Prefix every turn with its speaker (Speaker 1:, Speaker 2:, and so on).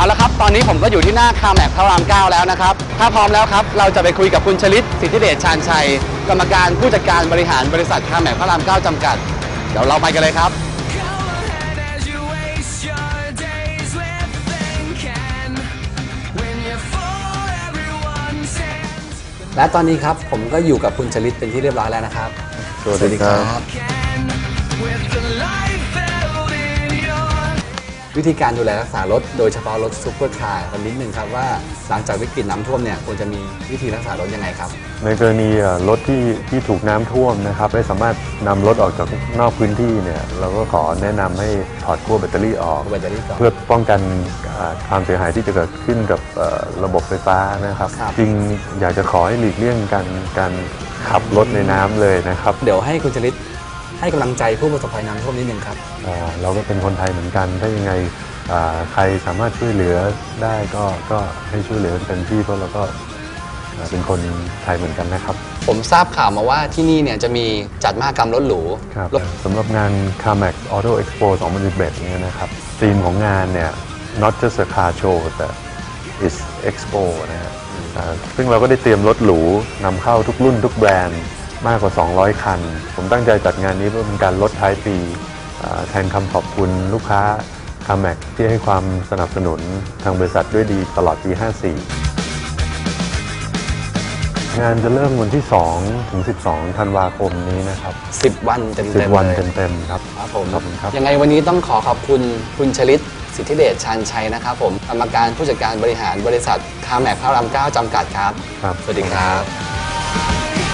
Speaker 1: เอาละครับ ตอนนี้ผมก็อยู่ที่หน้าคาแมกพระรามเก้าแล้วนะครับ ถ้าพร้อมแล้วครับ เราจะไปคุยกับคุณชลิตสิทธิเดชชาญชัย กรรมการผู้จัดการบริหารบริษัทคาแมกพระรามเก้าจำกัด เดี๋ยวเราไปกันเลยครับ
Speaker 2: Go ahead as you waste your days with thinking. When you're full, everyone sends
Speaker 1: และตอนนี้ครับผมก็อยู่กับคุณชลิตเป็นที่เรียบร้อยแล้วนะครับ
Speaker 3: สวัสดีครับ
Speaker 1: วิธีการดูแลรักษารถโดยเฉพาะรถซูเปอร์คาร์กันนิดนึงครับว่าหลังจากวิกฤตน้ำท่วมเนี่ยควรจะมีวิธีรักษารถยังไงครับ
Speaker 3: ในกรณีเอ่อรถที่ที่ถูกน้ำท่วมนะครับไม่สามารถนำรถออกจากนอกพื้นที่เนี่ยเราก็ขอแนะนำให้ถอดขั้วแบตเตอรี่ออก
Speaker 1: แบตเตอรี่ก่อน
Speaker 3: เพื่อป้องกันอ่าความเสียหายที่จะเกิดขึ้นกับเอ่อระบบไฟฟ้านะครับ
Speaker 1: ครับ
Speaker 3: จริงอยากจะขอให้หลีกเลี่ยงการการขับรถในน้ำเลยนะครับ
Speaker 1: เดี๋ยวให้คุณชลิต ให้กำลังใจผู้ประสบภัยน้ำท่วมนิดนึงครับ
Speaker 3: อ่าเราก็เป็นคนไทยเหมือนกัน ถ้ายังไงอ่าใครสามารถช่วยเหลือได้ก็ก็ให้ช่วยเหลือเต็มที่เพราะเราก็อ่าเป็นคนไทยเหมือนกันนะครับ
Speaker 1: ผมทราบข่าวมาว่าที่นี่เนี่ยจะมีจัดมหกรรมรถหรู
Speaker 3: ครับ
Speaker 1: รถ
Speaker 3: สำหรับงาน CarMax Auto Expo 2011เนี่ยนะครับธีมของงานเนี่ย not just a car show แต่ is expo นะฮะอ่าซึ่งเราก็ได้เตรียมรถหรูนำเข้าทุกรุ่นทุกแบรนด์ มากกว่า 200 คัน ผมตั้งใจจัดงานนี้เพื่อเป็นการลดท้ายปีอ่าแทนคำขอบคุณลูกค้า CarMax ที่ให้ความสนับสนุนทางบริษัทด้วยดีตลอดปี 54 งานจะเริ่มวันที่ 2 ถึง 12 ธันวาคมนี้นะครับ
Speaker 1: 10 วันเต็มๆ
Speaker 3: 10 วัน
Speaker 1: เลย
Speaker 3: เต็มๆครับ
Speaker 1: ครับผม
Speaker 3: ขอบคุณครับ
Speaker 1: ยังไงวันนี้ต้องขอขอบคุณคุณชลิตสิทธิเดชชาญชัยนะครับผมกรรมการผู้จัดการบริหารบริษัทคาแมกพระรามเก้าจำกัดครับ
Speaker 3: ครับ
Speaker 1: สวัสดีครับ
Speaker 2: When